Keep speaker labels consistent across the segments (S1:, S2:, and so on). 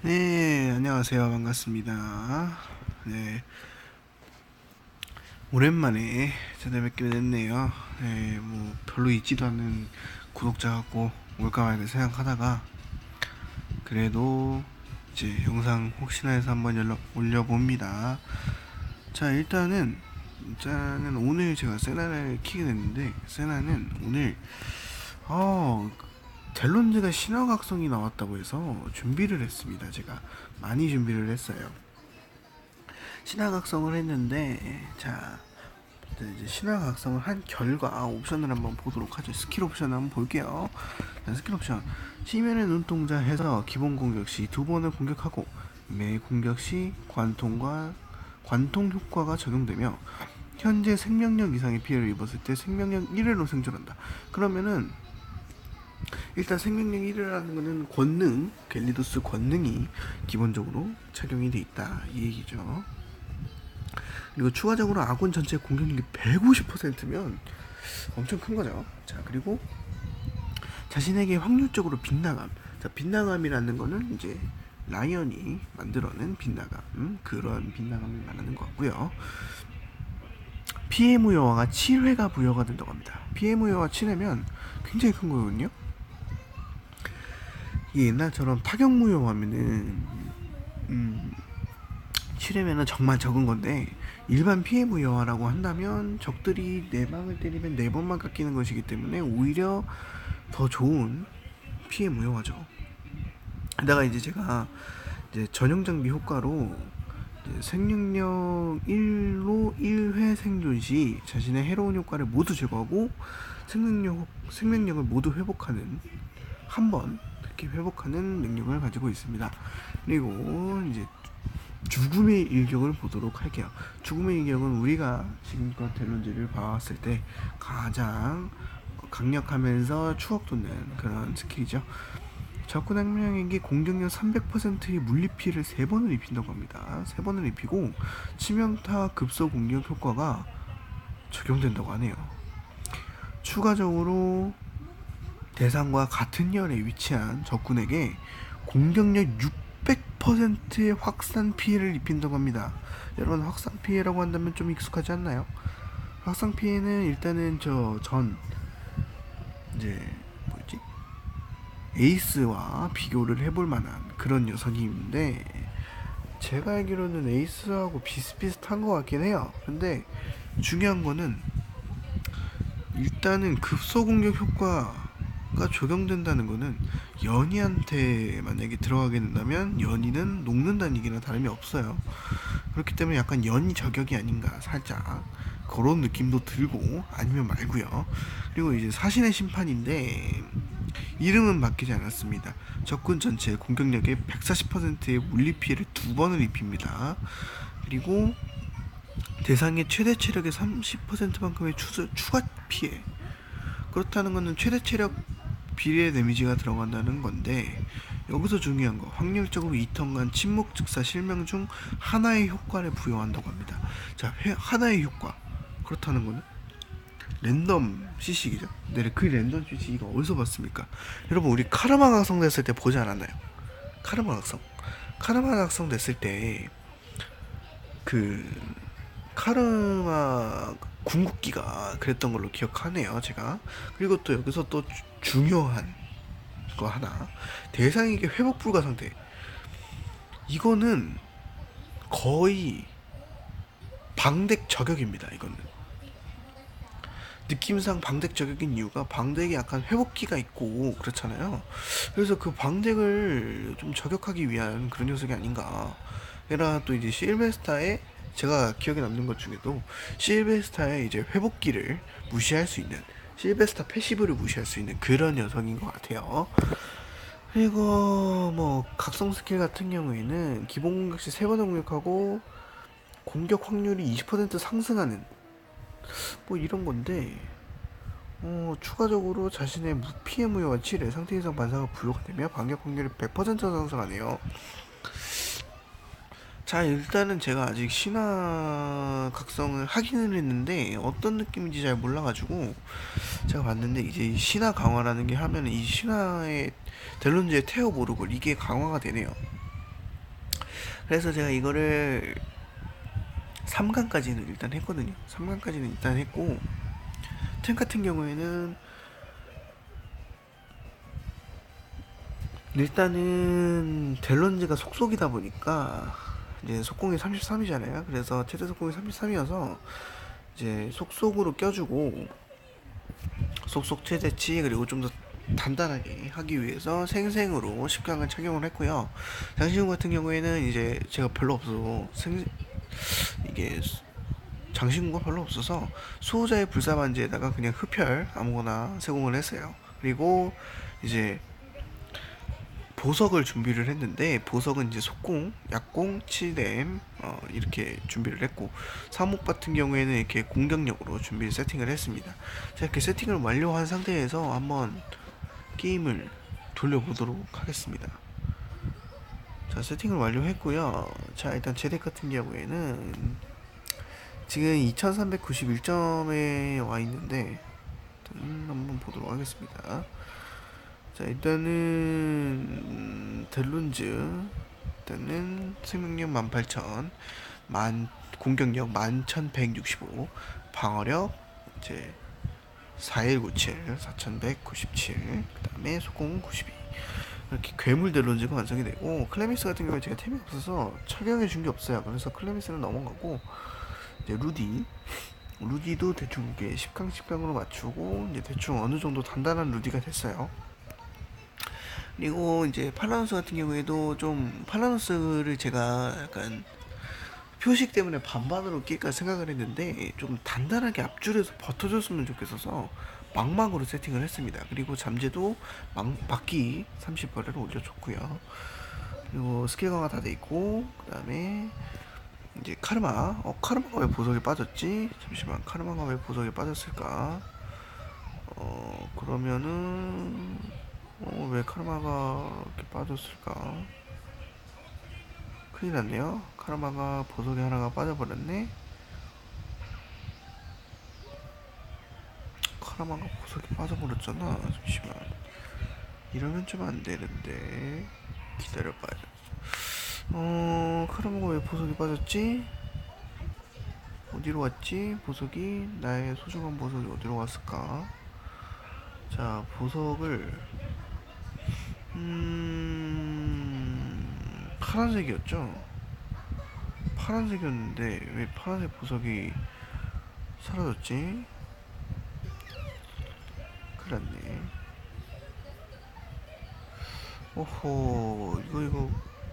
S1: 네, 안녕하세요. 반갑습니다. 네. 오랜만에 찾아뵙게 됐네요. 네, 뭐, 별로 있지도 않는 구독자 같고, 올까 말까 생각하다가, 그래도, 이제 영상 혹시나 해서 한번 연락 올려봅니다. 자, 일단은, 일단은 오늘 제가 세나를 키게 됐는데, 세나는 오늘, 어, 델론즈가 신화각성이 나왔다고 해서 준비를 했습니다. 제가 많이 준비를 했어요. 신화각성을 했는데 자 이제 신화각성을 한 결과 옵션을 한번 보도록 하죠. 스킬 옵션 한번 볼게요. 자, 스킬 옵션 시면의 눈동자 해서 기본 공격 시 두 번을 공격하고 매 공격 시 관통과 관통 효과가 적용되며 현재 생명력 이상의 피해를 입었을 때 생명력 1회로 생존한다. 그러면은 일단 생명력 1이라는 거는 권능, 갤리도스 권능이 기본적으로 착용이 돼 있다 이 얘기죠. 그리고 추가적으로 아군 전체 공격력이 150%면 엄청 큰 거죠. 자 그리고 자신에게 확률적으로 빗나감. 자 빗나감이라는 거는 이제 라이언이 만들어낸 빗나감 음, 그런 빗나감을 말하는 것 같고요. 피해 무효화가 7회가 부여가 된다고 합니다. 피해 무효화 7회면 굉장히 큰 거거든요. 옛날처럼 타격 무효하면은 음 7회면은 정말 적은 건데 일반 피해 무효화라고 한다면 적들이 네 방을 때리면 네 번만 깎이는 것이기 때문에 오히려 더 좋은 피해 무효화죠. 게다가 이제 제가 이제 전용 장비 효과로 생명력 1로 1회 생존 시 자신의 해로운 효과를 모두 제거하고 생명력 생명력을 모두 회복하는 한 번 이렇게 회복하는 능력을 가지고 있습니다. 그리고 이제 죽음의 일격을 보도록 할게요. 죽음의 일격은 우리가 지금껏 델론즈를 봐왔을 때 가장 강력하면서 추억 돋는 그런 스킬이죠. 적군 한 명에게 공격력 300%의 물리 피해를 3번을 입힌다고 합니다. 3번을 입히고 치명타 급소 공격 효과가 적용된다고 하네요. 추가적으로 대상과 같은 열에 위치한 적군에게 공격력 600%의 확산 피해를 입힌다고 합니다. 여러분 확산 피해라고 한다면 좀 익숙하지 않나요? 확산 피해는 일단은 저 전 이제 뭐지 에이스와 비교를 해볼 만한 그런 녀석이 있는데 제가 알기로는 에이스하고 비슷비슷한 것 같긴 해요. 근데 중요한 거는 일단은 급소 공격 효과 가 적용된다는 거는 연희한테 만약에 들어가게 된다면 연희는 녹는다는 얘기나 다름이 없어요. 그렇기 때문에 약간 연희 저격이 아닌가 살짝 그런 느낌도 들고 아니면 말고요. 그리고 이제 사신의 심판인데 이름은 바뀌지 않았습니다. 적군 전체 공격력의 140%의 물리 피해를 두 번을 입힙니다. 그리고 대상의 최대 체력의 30%만큼의 추, 추가 피해. 그렇다는 것은 최대 체력 비례 데미지가 들어간다는 건데 여기서 중요한 거 확률적으로 2턴간 침묵 즉사 실명 중 하나의 효과를 부여한다고 합니다. 자, 회, 하나의 효과. 그렇다는 거는 랜덤 시식이죠. 네, 그 랜덤 시식이 어디서 봤습니까? 여러분 우리 카르마 각성 됐을 때 보지 않았나요? 카르마 각성. 카르마 각성 됐을 때 그 카르마 궁극기가 그랬던 걸로 기억하네요, 제가. 그리고 또 여기서 또 주- 중요한 거 하나. 대상에게 회복 불가 상태. 이거는 거의 방덱 저격입니다, 이거는. 느낌상 방덱 저격인 이유가 방덱에 약간 회복기가 있고 그렇잖아요. 그래서 그 방덱을 좀 저격하기 위한 그런 녀석이 아닌가. 게다가 또 이제 실베스타의 제가 기억에 남는 것 중에도 실베스타의 이제 회복기를 무시할 수 있는 실베스타 패시브를 무시할 수 있는 그런 녀석인 것 같아요. 그리고 뭐 각성 스킬 같은 경우에는 기본 공격 시 3번 공격하고 공격 확률이 20% 상승하는 뭐 이런 건데 어, 추가적으로 자신의 무피해 무효와 7의 상태 이상 반사가 부여가 되며 반격 확률이 100% 상승하네요. 자 일단은 제가 아직 신화 각성을 하기는 했는데 어떤 느낌인지 잘 몰라가지고 제가 봤는데 이제 이 신화 강화라는 게 하면 이 신화의 델론즈의 테어 모르골 이게 강화가 되네요. 그래서 제가 이거를 3강까지는 일단 했거든요. 3강까지는 일단 했고 템 같은 경우에는 일단은 델런즈가 속속이다 보니까 이제 속공이 33이잖아요. 그래서 최대 속공이 33이어서 이제 속속으로 껴주고 속속 최대치 그리고 좀 더 단단하게 하기 위해서 생생으로 10강을 착용을 했고요. 장신구 같은 경우에는 이제 제가 별로 없어서 생 이게 장신구가 별로 없어서 수호자의 불사반지에다가 그냥 흡혈 아무거나 세공을 했어요. 그리고 이제 보석을 준비를 했는데 보석은 이제 속공, 약공, 치뎀 어, 이렇게 준비를 했고 사목 같은 경우에는 이렇게 공격력으로 준비 세팅을 했습니다. 자 이렇게 세팅을 완료한 상태에서 한번 게임을 돌려보도록 하겠습니다. 자 세팅을 완료했고요. 자 일단 제덱 같은 경우에는 지금 2391점에 와 있는데 일단 한번 보도록 하겠습니다. 자 일단은 음, 델룬즈. 일단은 생명력 18,000 만 공격력 11,165 방어력 이제 4197 4197 그 다음에 속공 92 이렇게 괴물 델룬즈가 완성이 되고 클레미스 같은 경우에 제가 템이 없어서 착용해 준 게 없어요. 그래서 클레미스는 넘어가고 이제 루디. 루디도 대충 이게 10강 10강으로 맞추고 이제 대충 어느 정도 단단한 루디가 됐어요 그리고 이제 팔라노스 같은 경우에도 좀 팔라노스를 제가 약간 표식 때문에 반반으로 낄까 생각을 했는데 좀 단단하게 앞줄에서 버텨줬으면 좋겠어서 망망으로 세팅을 했습니다. 그리고 잠재도 망, 막기 30벌레를 올려줬고요. 그리고 스킬 강화 다 돼 있고 그 다음에 이제 카르마 어 카르마가 왜 보석에 빠졌지? 잠시만 카르마가 왜 보석에 빠졌을까? 어 그러면은 어, 왜 카르마가 이렇게 빠졌을까? 큰일 났네요. 카르마가 보석이 하나가 빠져버렸네. 카르마가 보석이 빠져버렸잖아. 잠시만. 이러면 좀 안 되는데. 기다려봐요. 어, 카르마가 왜 보석이 빠졌지? 어디로 갔지? 보석이 나의 소중한 보석이 어디로 갔을까? 자, 보석을 음, 파란색이었죠? 파란색이었는데 왜 파란색 보석이 사라졌지? 났네. 오호, 이거, 이거,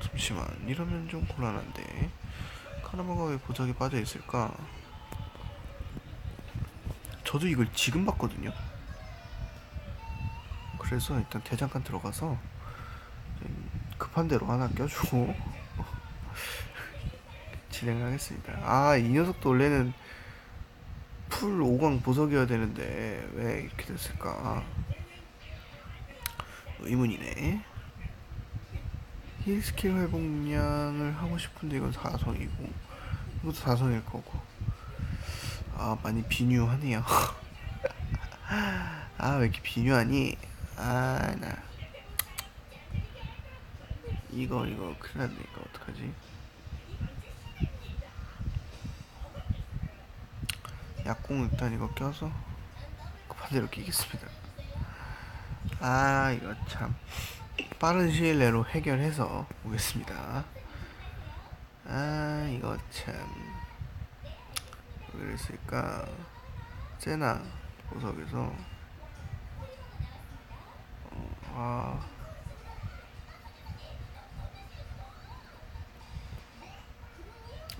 S1: 잠시만. 이러면 좀 곤란한데. 카르마가 왜 보석이 빠져 있을까? 저도 이걸 지금 봤거든요. 그래서 일단 대장간 들어가서 좀 급한 대로 하나 껴주고 진행을 하겠습니다. 아, 이 녀석도 원래는 풀 5강 보석이어야 되는데 왜 이렇게 됐을까? 의문이네. 힐 스킬 회복량을 하고 싶은데 이건 4성이고 이것도 4성일 거고 아 많이 비뉴하네요 아 왜 이렇게 비뉴하니 아, 나. 이거, 이거, 큰일 났네. 이거 어떡하지? 약공 일단 이거 껴서 급한 대로 끼겠습니다. 아, 이거 참. 빠른 시일 내로 해결해서 오겠습니다. 아, 이거 참. 왜 그랬을까? 세나 보석에서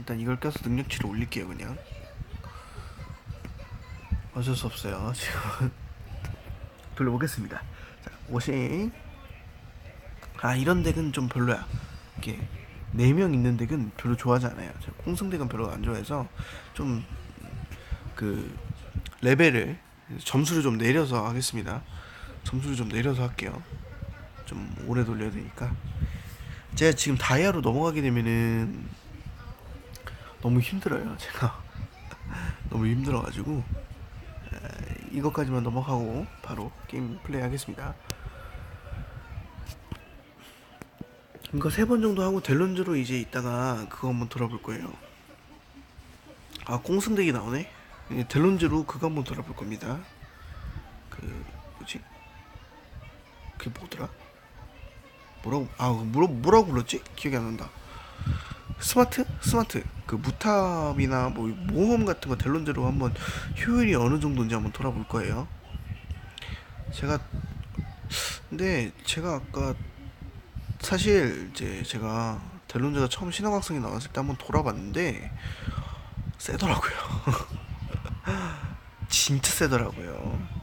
S1: 일단 이걸 껴서 능력치를 올릴게요 그냥. 어쩔 수 없어요 지금. 돌려보겠습니다. 자 오싱 아 이런 덱은 좀 별로야. 이게 4명 있는 덱은 별로 좋아하지 않아요. 제가 콩승 덱은 별로 안 좋아해서 좀 그 레벨을 점수를 좀 내려서 하겠습니다. 점수를 좀 내려서 할게요. 좀 오래 돌려야 되니까. 제가 지금 다이아로 넘어가게 되면은 너무 힘들어요. 제가 너무 힘들어가지고 이것까지만 넘어가고 바로 게임 플레이 하겠습니다. 이거 세번 정도 하고 델론즈로 이제 이따가 그거 한번 돌아볼 거예요. 아 꽁승대기 나오네. 이제 델론즈로 그거 한번 돌아볼 겁니다. 그 뭐지? 그게 뭐더라? 뭐라고 아 뭐라 뭐라고 불렀지? 기억이 안 난다. 스마트? 스마트. 그 무탑이나 뭐 모험 같은 거 델론즈로 한번 효율이 어느 정도인지 한번 돌아볼 거예요. 제가 근데 제가 아까 사실 이제 제가 델론즈가 처음 신화각성이 나왔을 때 한번 돌아봤는데 세더라고요. 진짜 세더라고요.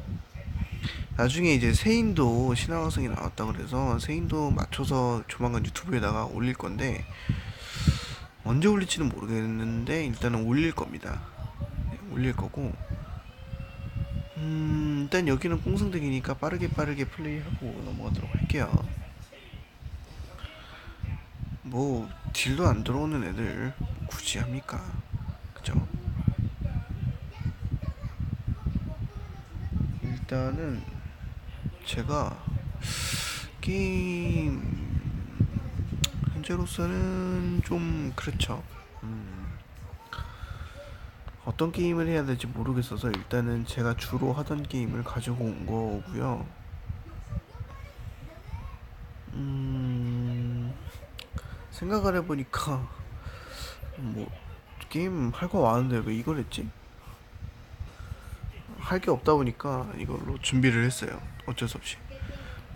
S1: 나중에 이제 세인도 신화각성이 나왔다 그래서 세인도 맞춰서 조만간 유튜브에다가 올릴 건데 언제 올릴지는 모르겠는데 일단은 올릴 겁니다. 네, 올릴 거고 음 일단 여기는 꽁승댁이니까 빠르게 빠르게 플레이하고 넘어가도록 할게요. 뭐 딜도 안 들어오는 애들 굳이 합니까? 그죠? 일단은 제가 게임 현재로서는 좀 그렇죠. 음, 어떤 게임을 해야 될지 모르겠어서 일단은 제가 주로 하던 게임을 가지고 온 거고요. 음, 생각을 해보니까 뭐 게임 할 거 많은데 왜 이걸 했지? 할 게 없다 보니까 이걸로 준비를 했어요. 어쩔 수 없이.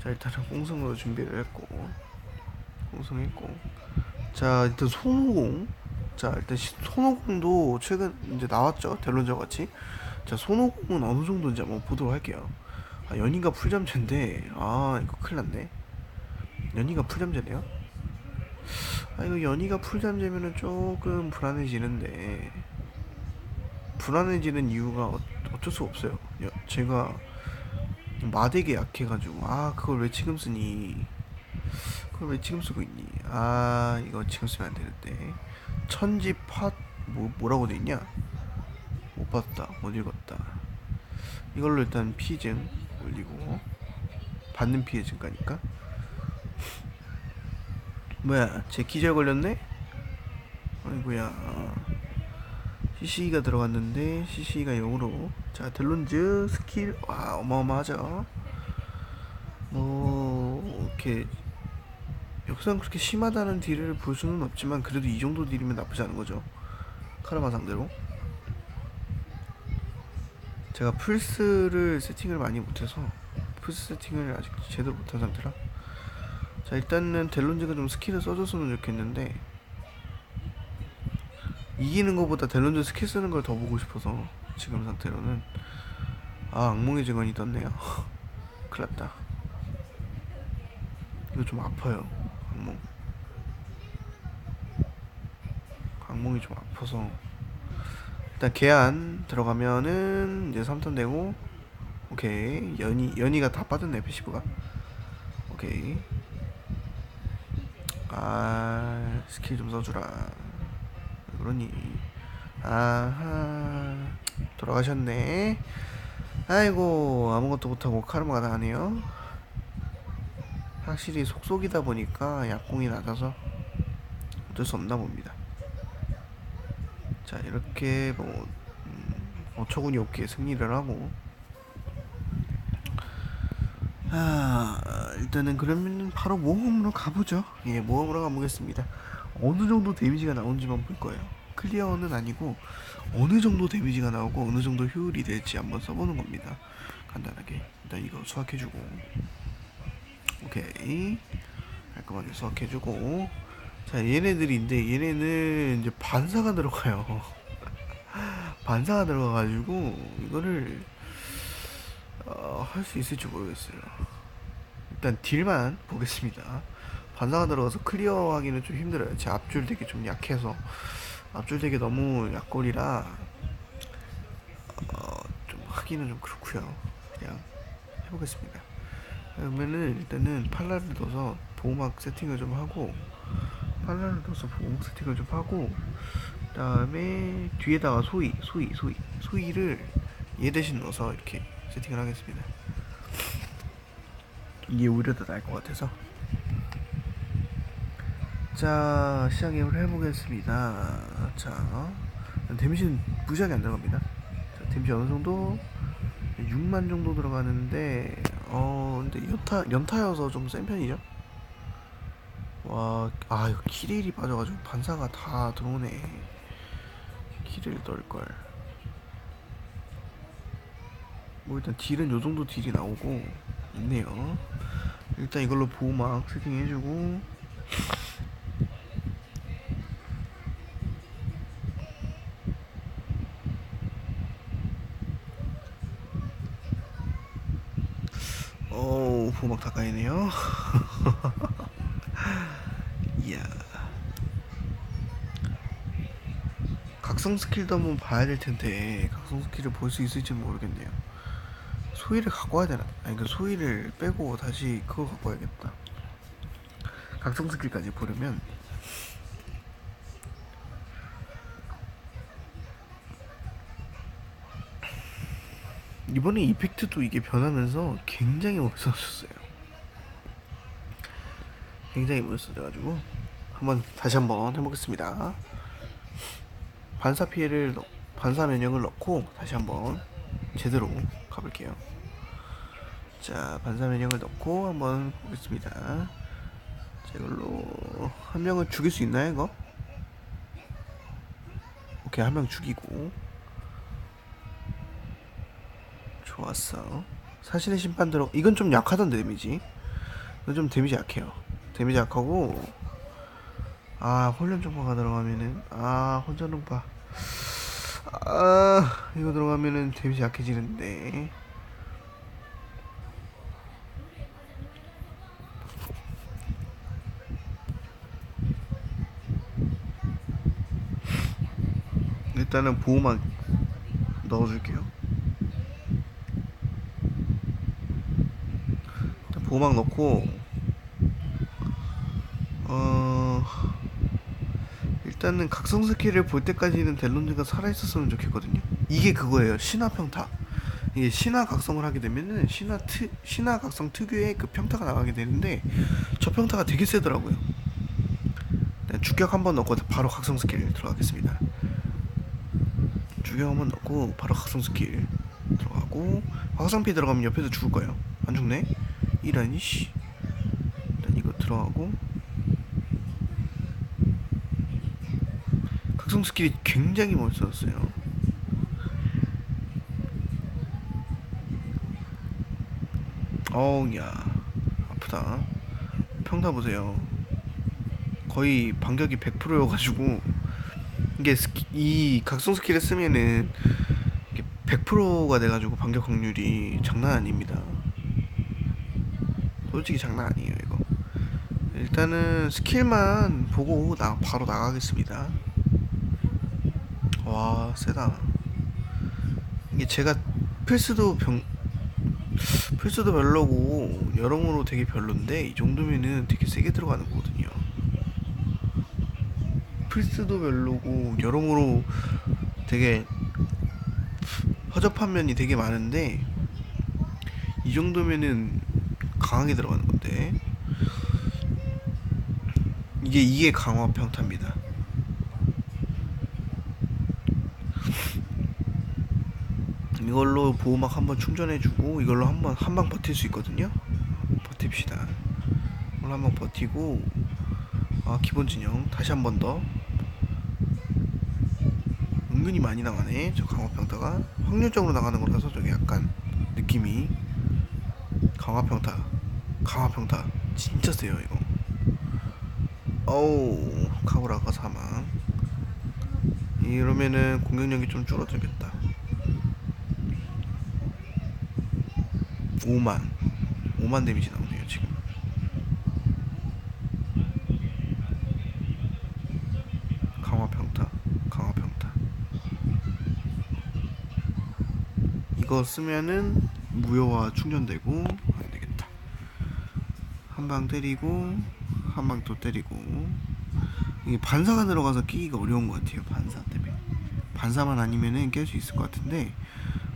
S1: 자 일단은 공성으로 준비를 했고 공성했고. 자 일단 손오공. 자 일단 시- 손오공도 최근 이제 나왔죠? 델론저 같이. 자 손오공은 어느 정도인지 한번 보도록 할게요. 아 연인가 풀잠제인데. 아 이거 큰일 났네. 연희가 풀잠제네요? 아 이거 연희가 풀잠제면은 조금 불안해지는데. 불안해지는 이유가 어, 어쩔 수 없어요. 여- 제가 마덱에 약해가지고. 아 그걸 왜 지금 쓰니 그걸 왜 지금 쓰고 있니? 아 이거 지금 쓰면 안 되는데. 천지 팟 뭐 뭐라고 돼 있냐? 못 봤다. 못 읽었다. 이걸로 일단 피해증 올리고. 받는 피해 증 가니까. 뭐야 제 기절 걸렸네? 아이고야. CC가 들어갔는데 CC가 0으로. 자 델론즈 스킬. 와 어마어마하죠? 뭐 이렇게 역사는 그렇게 심하다는 딜을 볼 수는 없지만 그래도 이 정도 딜이면 나쁘지 않은 거죠. 카르마 상대로. 제가 플스를 세팅을 많이 못해서 플스 세팅을 아직 제대로 못한 상태라. 자 일단은 델론즈가 좀 스킬을 써줬으면 좋겠는데 이기는 것보다 델론즈 스킬 쓰는 걸 더 보고 싶어서 지금 상태로는. 아 악몽의 증언이 떴네요. 큰일 났다. 이거 좀 아파요 악몽 악몽이 좀 아파서. 일단 계안 들어가면은 이제 3턴 되고 오케이. 연이 연이가 다 빠졌네 패시브가. 오케이. 아 스킬 좀 써주라. 왜 그러니. 아하. 돌아가셨네. 아이고 아무것도 못하고 카르마가 나가네요 확실히 속속이다 보니까 약공이 낮아서 어쩔 수 없나 봅니다. 자 이렇게 뭐 음, 어처구니 없게 승리를 하고. 아 일단은 그러면 바로 모험으로 가보죠. 예 모험으로 가보겠습니다. 어느 정도 데미지가 나오는지만 볼 거예요. 클리어는 아니고 어느 정도 데미지가 나오고 어느 정도 효율이 될지 한번 써보는 겁니다. 간단하게. 일단 이거 수확해주고 오케이. 깔끔하게 수확해주고. 자 얘네들인데 얘네는 이제 반사가 들어가요. 반사가 들어가가지고 이거를 어, 할 수 있을지 모르겠어요. 일단 딜만 보겠습니다. 반사가 들어가서 클리어하기는 좀 힘들어요. 제 앞줄 되게 좀 약해서. 앞줄 되게 너무 약골이라 어, 좀 하기는 좀 그렇고요. 그냥 해보겠습니다 그러면은 일단은 팔라를 넣어서 보호막 세팅을 좀 하고 팔라를 넣어서 보호막 세팅을 좀 하고 그 다음에 뒤에다가 소위 소위 소위 소위를 얘 대신 넣어서 이렇게 세팅을 하겠습니다. 이게 오히려 더 나을 것 같아서. 자 시작을 해보겠습니다. 자 데미지는 무지하게 안 들어갑니다. 자, 데미지 어느 정도? 6만 정도 들어가는데 어 근데 연타 연타여서 좀 센 편이죠? 와 아 이거 키릴이 빠져가지고 반사가 다 들어오네. 키릴 넣을 걸. 뭐 일단 딜은 요 정도 딜이 나오고 있네요. 일단 이걸로 보호막 세팅해주고 어우 보호막 다 까이네요. 이야. 각성 스킬도 한번 봐야 될 텐데 각성 스킬을 볼 수 있을지 모르겠네요. 소위를 갖고 와야 되나? 아니 그 소위를 빼고 다시 그거 갖고 와야겠다. 각성 스킬까지 보려면 이번에 이펙트도 이게 변하면서 굉장히 멋있어졌어요. 굉장히 멋있어져가지고 한번 다시 한번 해보겠습니다. 반사 피해를 넣, 반사 면역을 넣고 다시 한번 제대로 가볼게요. 자 반사 면역을 넣고 한번 보겠습니다. 자 이걸로 한 명을 죽일 수 있나요 이거? 오케이 한 명 죽이고 좋았어. 사신의 심판 들어 이건 좀 약하던 데미지. 이건 좀 데미지 약해요. 데미지 약하고 아 혼련 정파가 들어가면은 아 혼전 정파. 아 이거 들어가면은 데미지 약해지는데. 일단은 보호막 넣어줄게요 일단 보호막 넣고 어 일단은 각성 스킬을 볼 때까지는 델론즈가 살아있었으면 좋겠거든요. 이게 그거예요. 신화 평타. 이게 신화 각성을 하게 되면은 신화 트 신화 각성 특유의 그 평타가 나가게 되는데 저 평타가 되게 세더라고요. 네, 주격 한 번 넣고 바로 각성 스킬 들어가겠습니다. 주격 한 번 넣고 바로 각성 스킬 들어가고 확성피 들어가면 옆에서 죽을 거예요. 안 죽네 이라니 씨. 일단 이거 들어가고. 각성 스킬이 굉장히 멋있었어요. 어우 야. 아프다. 평타 보세요. 거의 반격이 100%여가지고 이게 스키, 이 각성 스킬을 쓰면은 이게 100%가 돼가지고 반격 확률이 장난 아닙니다. 솔직히 장난 아니에요 이거. 일단은 스킬만 보고 나 바로 나가겠습니다. 와 세다. 이게 제가 필수도 병 필수도 별로고 여러모로 되게 별론데 이 정도면은 되게 세게 들어가는 거거든요. 필스도 별로고 여러모로 되게 허접한 면이 되게 많은데 이 정도면은 강하게 들어가는 건데 이게 이게 강화 평타입니다. 이걸로 보호막 한번 충전해주고 이걸로 한번 한방 버틸 수 있거든요. 버팁시다. 이걸로 한번 버티고 아 기본 진영 다시 한 번 더 은근히 많이 나가네 저 강화 평타가 확률적으로 나가는 거라서 저게 약간 느낌이 강화평타. 강화평타. 진짜 세요 이거. 어우 카구라가 사망. 이러면은 공격력이 좀 줄어들겠다. 5만. 5만 데미지 나오네요 지금. 강화평타. 강화평타. 이거 쓰면은 무효화 충전되고 한 방 때리고 한 방 또 때리고. 이게 반사가 들어가서 끼기가 어려운 것 같아요 반사 때문에. 반사만 아니면은 깰 수 있을 것 같은데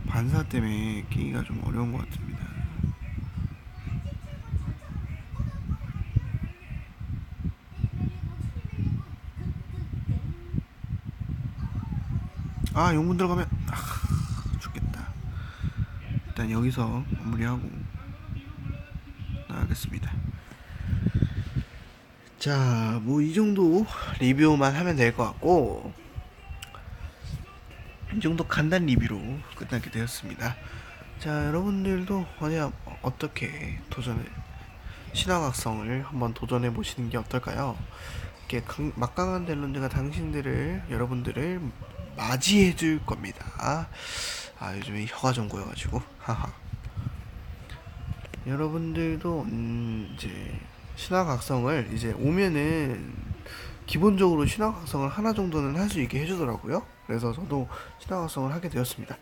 S1: 반사 때문에 끼기가 좀 어려운 것 같습니다. 아 용군 들어가면 아, 죽겠다. 일단 여기서 마무리하고 나가겠습니다. 자 뭐 이 정도 리뷰만 하면 될 것 같고 이 정도 간단 리뷰로 끝나게 되었습니다 자 여러분들도 만약 어떻게 도전을 신화각성을 한번 도전해 보시는 게 어떨까요? 이렇게 강- 막강한 델론드가 당신들을 여러분들을 맞이해 줄 겁니다. 아 요즘에 혀가 좀 고여가지고 하하. 여러분들도 음, 이제 신화각성을 이제 오면은 기본적으로 신화각성을 하나 정도는 할 수 있게 해주더라고요. 그래서 저도 신화각성을 하게 되었습니다.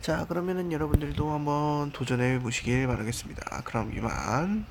S1: 자 그러면은 여러분들도 한번 도전해 보시길 바라겠습니다. 그럼 이만.